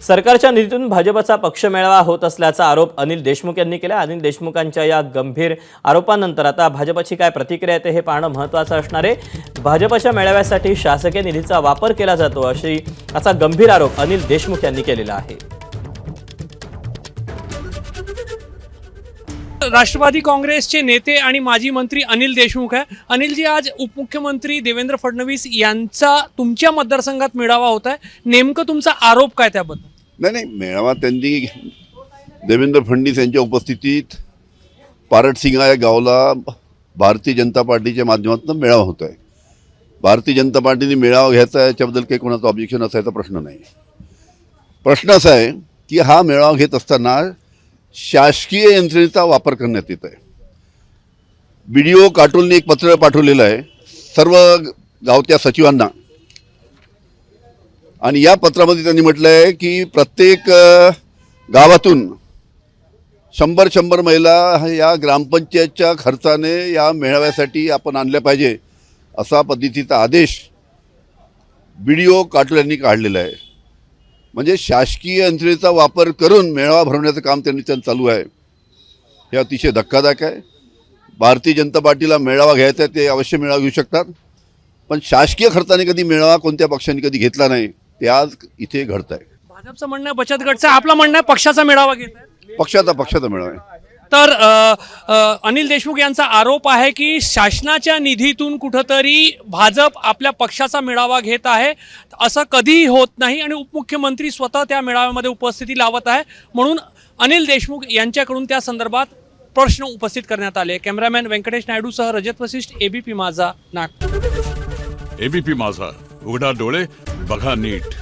सरकारच्या निधीतून भाजपचा पक्ष मेळावा होत असल्याचा आरोप अनिल देशमुख यांनी केला. अनिल देशमुखांच्या या गंभीर आरोपानंतर आता भाजपची काय प्रतिक्रिया येते हे पाहणं महत्त्वाचं असणार आहे. भाजपच्या मेळाव्यासाठी शासकीय निधीचा वापर केला जातो अशी असा गंभीर आरोप अनिल देशमुख यांनी केलेला आहे. राष्ट्रवादी काँग्रेसचे नेते आणि माजी मंत्री अनिल देशमुख आहे. अनिलजी आज उपमुख्यमंत्री देवेंद्र फडणवीस यांचा तुमच्या मतदारसंघात मेळावा होत आहे. नेमकं तुमचा आरोप काय त्याबद्दल? नाही नाही मेळावा त्यांनी देवेंद्र फडणवीस यांच्या उपस्थितीत पारटसिंगा या गावाला भारतीय जनता पार्टीच्या माध्यमातून मेळावा होत आहे. भारतीय जनता पार्टीने मेळावा घ्यायचा याच्याबद्दल काही कोणाचं ऑब्जेक्शन असायचा प्रश्न नाही. प्रश्न असा आहे की हा मेळावा घेत असताना शासकीय यंत्रणेचा वापर करण्यात येत आहे. बी डी ओ काटोलने एक पत्र पाठवलेलं आहे. सर्व गावत्या सचिवांना. आणि या पत्रामध्ये त्यांनी म्हटलं आहे की प्रत्येक गावातून शंभर शंभर महिला या ग्रामपंचायतच्या खर्चाने या मेळाव्यासाठी आपण आणल्या पाहिजे असा पद्धतीचा आदेश बी डी ओ काटोल यांनी काढलेला आहे. म्हणजे शासकीय यंत्रणेचा वापर करून मेळावा भरवण्याचं काम त्यांनी त्यांचं चालू आहे. हे अतिशय धक्कादायक आहे. भारतीय जनता पार्टीला मेळावा घ्यायचा आहे ते अवश्य मेळावा घेऊ शकतात. पण शासकीय खर्चाने कधी मेळावा कोणत्या पक्षाने कधी घेतला नाही ते आज इथे घडत आहे भाजपचं म्हणणं आहे बचत गटचा आपलं म्हणणं आहे पक्षाचा मेळावा घेत पक्षाचा पक्षाचा मेळावा आहे. तर अनिल देशमुख यांचा आरोप आहे की शासनाच्या निधीतून कुठंतरी भाजप आपल्या पक्षाचा मेळावा घेत आहे. असं कधीही होत नाही आणि उपमुख्यमंत्री स्वतः त्या मेळाव्यामध्ये उपस्थिती लावत आहे. म्हणून अनिल देशमुख यांच्याकडून त्या संदर्भात प्रश्न उपस्थित करण्यात आले. कॅमेरामॅन व्यंकटेश नायडूसह रजत वसिष्ठ एबीपी माझा नागपूर. एबीपी माझा उघडा डोळे बघा नीट.